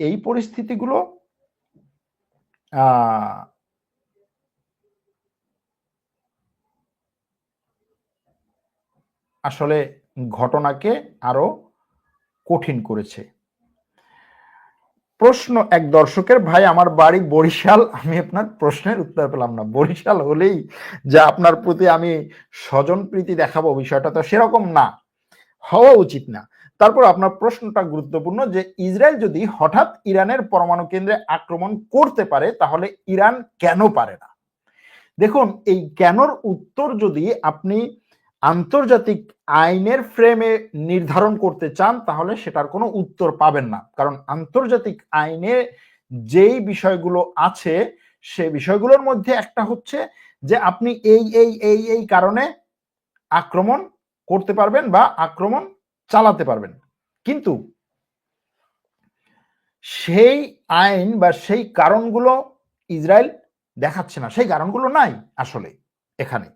এই পরিস্থিতিগুলো আসলে ঘটনাকে আরও কঠিন করেছে। প্রশ্ন এক দর্শকের, ভাই, আমার বাড়ি বরিশাল। আমি আপনার প্রশ্নের উত্তর পেলাম না। বরিশাল হলেই যে আপনার প্রতি আমি স্বজন প্রীতি দেখাবো বিষয়টা তো সেরকম না। হওয়া উচিত না। তারপর আপনার প্রশ্নটা গুরুত্বপূর্ণ যে, ইসরায়েল যদি হঠাৎ ইরানের পরমাণু কেন্দ্রে আক্রমণ করতে পারে, তাহলে ইরান কেন পারে না? দেখুন, এই কেনর উত্তর যদি আপনি আন্তর্জাতিক আইনের ফ্রেমে নির্ধারণ করতে চান, তাহলে সেটার কোনো উত্তর পাবেন না। কারণ আন্তর্জাতিক আইনে যেই বিষয়গুলো আছে, সে বিষয়গুলোর মধ্যে একটা হচ্ছে যে, আপনি এই এই এই এই কারণে আক্রমণ করতে পারবেন বা আক্রমণ চালাতে পারবেন। কিন্তু সেই আইন বা সেই কারণগুলো ইসরায়েল দেখাচ্ছে না। সেই কারণগুলো নাই আসলে এখানে।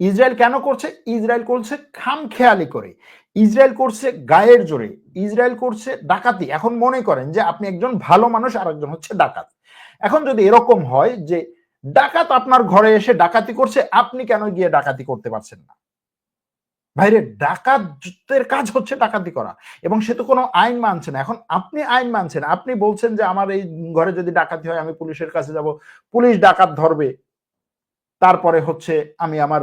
ইসরায়েল কেন করছে? ইসরায়েল করছে খাম খেয়ালি করে। ইসরায়েল করছে গায়ের জোরে। ইসরায়েল করছে ডাকাতি। এখন মনে করেন যে আপনি একজন ভালো মানুষ আর একজন হচ্ছে ডাকাত। এখন যদি এরকম হয় যে ডাকাত আপনার ঘরে এসে ডাকাতি করছে, আপনি কেন গিয়ে ডাকাতি করতে পারছেন না? ভাইরে ডাকাতের কাজ হচ্ছে ডাকাতি করা। এবং সে তো কোনো আইন মানছে না। এখন আপনি আইন মানছেন। আপনি বলছেন যে আমার এই ঘরে যদি ডাকাতি হয়, আমি পুলিশের কাছে যাব। পুলিশ ডাকাত ধরবে। তারপরে হচ্ছে আমি আমার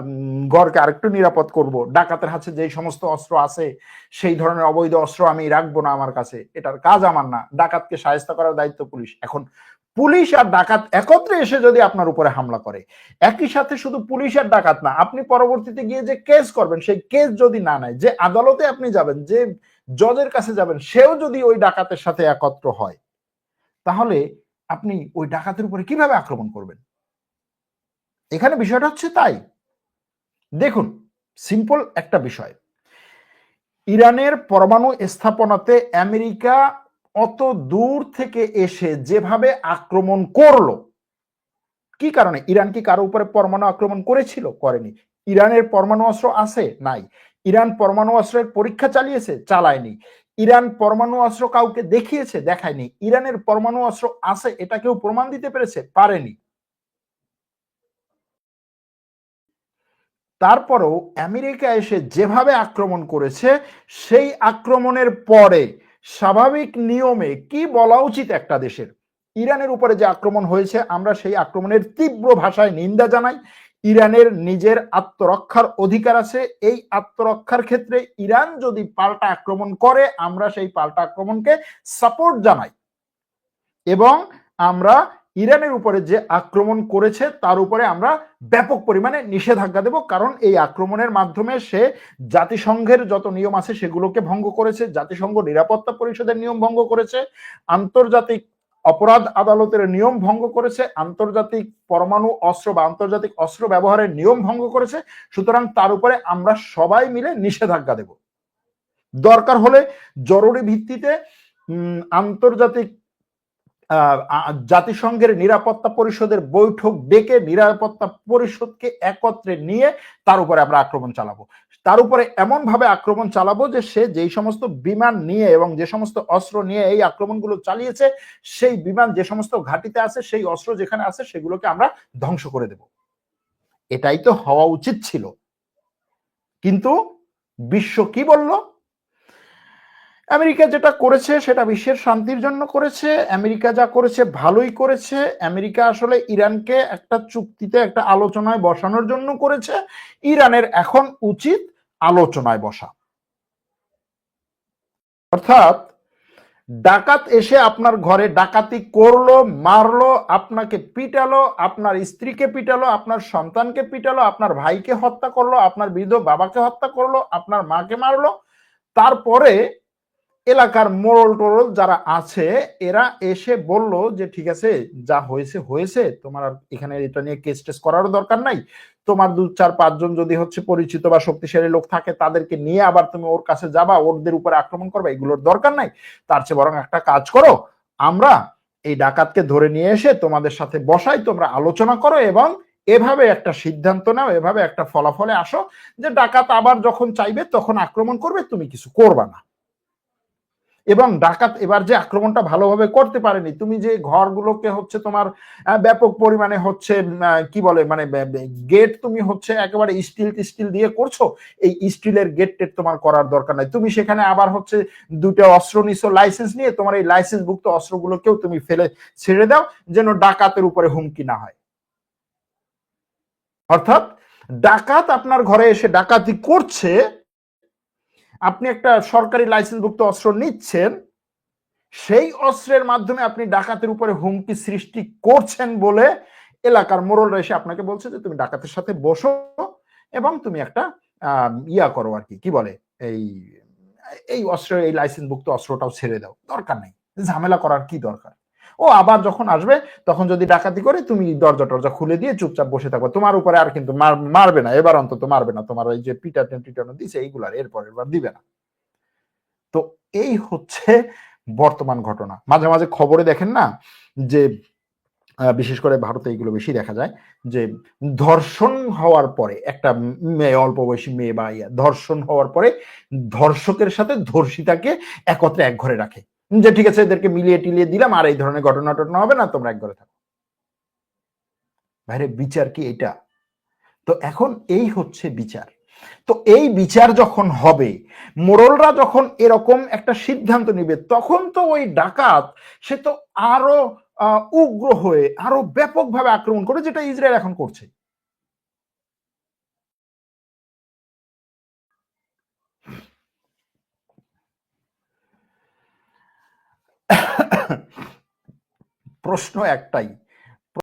ঘরকে আরেকটু নিরাপদ করব। ডাকাতের হাতে যে সমস্ত অস্ত্র আছে, সেই ধরনের অবৈধ অস্ত্র আমি রাখব না আমার কাছে। এটার কাজ আমার না। ডাকাতকে সাহায্য করার দায়িত্ব পুলিশ। এখন পুলিশ আর ডাকাত একত্রে এসে যদি আপনার উপরে হামলা করে। একই সাথে শুধু পুলিশ আর ডাকাত না, আপনি পরবর্তীতে গিয়ে যে কেস করবেন, সেই কেস যদি না নেয়, যে আদালতে আপনি যাবেন, যে জজের কাছে যাবেন, সেও যদি ওই ডাকাতের সাথে একত্র হয়, তাহলে আপনি ওই ডাকাতের উপরে কীভাবে আক্রমণ করবেন? এখানে বিষয়টা হচ্ছে তাই। দেখুন সিম্পল একটা বিষয়। ইরানের পরমাণু স্থাপনাতে আমেরিকা অত দূর থেকে এসে যেভাবে আক্রমণ করল, কি কারণে? ইরান কি কারও উপরে পরমাণু আক্রমণ করেছিল? করেনি। ইরানের পরমাণু অস্ত্র আছে? নাই। ইরান পরমাণু অস্ত্রের পরীক্ষা চালিয়েছে? চালায়নি। ইরান পরমাণু অস্ত্র কাউকে দেখিয়েছে? দেখায়নি। ইরানের পরমাণু অস্ত্র আছে? এটা কেউ প্রমাণ দিতে পেরেছে? পারেনি। তারপরেও আমেরিকা এসে যেভাবে আক্রমণ করেছে, সেই আক্রমণের পরে স্বাভাবিক নিয়মে কি বলা উচিত একটা দেশের? ইরানের উপরে যে আক্রমণ হয়েছে, আমরা সেই আক্রমণের তীব্র ভাষায় নিন্দা জানাই। ইরানের নিজের আত্মরক্ষার অধিকার আছে। এই আত্মরক্ষার ক্ষেত্রে ইরান যদি পাল্টা আক্রমণ করে, আমরা সেই পাল্টা আক্রমণকে সাপোর্ট জানাই। এবং আমরা ইরানের উপরে যে আক্রমণ করেছে, তার উপরে আমরা ব্যাপক পরিমাণে নিষেধাজ্ঞা দেব, কারণ এই আক্রমণের মাধ্যমে সে জাতিসংঘের যত নিয়ম আছে সেগুলোকে ভঙ্গ করেছে, জাতিসংঘ নিরাপত্তা পরিষদের নিয়ম ভঙ্গ করেছে, আন্তর্জাতিক অপরাধ আদালতের নিয়ম ভঙ্গ করেছে, আন্তর্জাতিক পরমাণু অস্ত্র বা আন্তর্জাতিক অস্ত্র ব্যবহারের নিয়ম ভঙ্গ করেছে, সুতরাং তার উপরে আমরা সবাই মিলে নিষেধাজ্ঞা দেব। দরকার হলে জরুরি ভিত্তিতে আন্তর্জাতিক জাতিসংঘের নিরাপত্তা পরিষদের বৈঠক ডেকে নিরাপত্তা পরিষদকে একত্রে নিয়ে তার উপরে আমরা আক্রমণ চালাবো। তার উপরে এমন ভাবে আক্রমণ চালাবো যে সে যেই সমস্ত বিমান নিয়ে এবং যে সমস্ত অস্ত্র নিয়ে এই আক্রমণগুলো চালিয়েছে, সেই বিমান যে সমস্ত ঘাটিতে আছে, সেই অস্ত্র যেখানে আছে, সেগুলোকে আমরা ধ্বংস করে দেব। এটাই তো হওয়া উচিত ছিল। কিন্তু বিশ্ব কি বলল? আমেরিকা যেটা করেছে সেটা বিশ্বের শান্তির জন্য করেছে, আমেরিকা যা করেছে ভালোই করেছে, আমেরিকা আসলে ইরানকে একটা চুক্তিতে, একটা আলোচনায় বসানোর জন্য করেছে, ইরানের এখন উচিত আলোচনায় বসা। অর্থাৎ ডাকাত এসে আপনার ঘরে ডাকাতি করল, মারলো, আপনাকে পিটালো, আপনার স্ত্রীকে পিটালো, আপনার সন্তানকে পিটালো, আপনার ভাইকে হত্যা করল, আপনার বৃদ্ধ বাবাকে হত্যা করল, আপনার মাকে মারলো, তারপরে এলাকার মোড়ল টোরল যারা আছে, এরা এসে বলল যে, ঠিক আছে, যা হয়েছে হয়েছে। তোমার আর এখানে এটা নিয়ে কেস টেস করারও দরকার নাই। তোমার দু, চার পাঁচজন যদি হচ্ছে পরিচিত বা শক্তিশালী লোক থাকে, তাদেরকে নিয়ে আবার তুমি ওর কাছে যাবা, ওরদের উপরে আক্রমণ করবে, এগুলোর দরকার নাই। তার চেয়ে বরং একটা কাজ করো। আমরা এই ডাকাতকে ধরে নিয়ে এসে তোমাদের সাথে বসাই, তোমরা আলোচনা করো এবং এভাবে একটা সিদ্ধান্ত নাও, এভাবে একটা ফলাফলে আসো যে, ডাকাত আবার যখন চাইবে, তখন আক্রমণ করবে, তুমি কিছু করবা না। এবং ডাকাত এবার যে আক্রমণটা ভালোভাবে করতে পারেনি, তুমি যে ঘরগুলোকে হচ্ছে তোমার ব্যাপক পরিমাণে হচ্ছে কি বলে মানে গেট তুমি হচ্ছে একেবারে স্টিল স্টিল দিয়ে করছ, এই স্টিলের গেট টেট তোমার করার দরকার নাই। তুমি সেখানে আবার হচ্ছে দুটো অস্ত্র নিছো লাইসেন্স নিয়ে, তোমার এই লাইসেন্স ভুক্ত অস্ত্রগুলোকেও তুমি ফেলে ছেড়ে দাও, যেন ডাকাতের উপরে হুমকি না হয়। অর্থাৎ, ডাকাত আপনার ঘরে এসে ডাকাতি করছে আপনি একটা সরকারি লাইসেন্সভুক্ত অস্ত্র নিচ্ছেন, সেই অস্ত্রের মাধ্যমে আপনি ডাকাতের উপরে হুমকি সৃষ্টি করছেন বলে এলাকার মোরলরা এসে আপনাকে বলছে যে তুমি ডাকাতের সাথে বসো এবং তুমি একটা ইয়া করো আর কি কি বলে? এই এই অস্ত্র এই লাইসেন্সভুক্ত অস্ত্রটাও ছেড়ে দাও। দরকার নেই। ঝামেলা করার কি দরকার? ও আবার যখন আসবে, তখন যদি ডাকাতি করে তুমি দরজা টরজা খুলে দিয়ে চুপচাপ বসে থাকবে তোমার উপরে আর কিন্তু মারবে না, এবার অন্তত মারবে না তোমার ওই যে পিটাটেন টিটানো দিছে এইগুলার এরপর এবার দিবে না। তো এই হচ্ছে বর্তমান ঘটনা। মাঝে মাঝে খবরে দেখেন না যে বিশেষ করে ভারতে এইগুলো বেশি দেখা যায় যে, ধর্ষণ হওয়ার পরে একটা মেয়ে, অল্প বয়সী মেয়ে বা ধর্ষণ হওয়ার পরে ধর্ষকের সাথে ধর্ষিতাকে একত্রে এক ঘরে রাখে। যে ঠিক আছে, এদেরকে মিলিয়ে টিলিয়ে দিলাম, আর এই ধরনের ঘটনা টটনা হবে না, তোমরা এক ঘরে থাকো। বাইরে বিচার কি এটা? তো এখন এই হচ্ছে বিচার। তো এই বিচার যখন হবে, মোরলরা যখন এরকম একটা সিদ্ধান্ত নিবে, তখন তো ওই ডাকাত, সে তো আরও উগ্র হয়ে, আরও ব্যাপকভাবে আক্রমণ করে, যেটা ইসরায়েল এখন করছে। প্রশ্ন একটাই।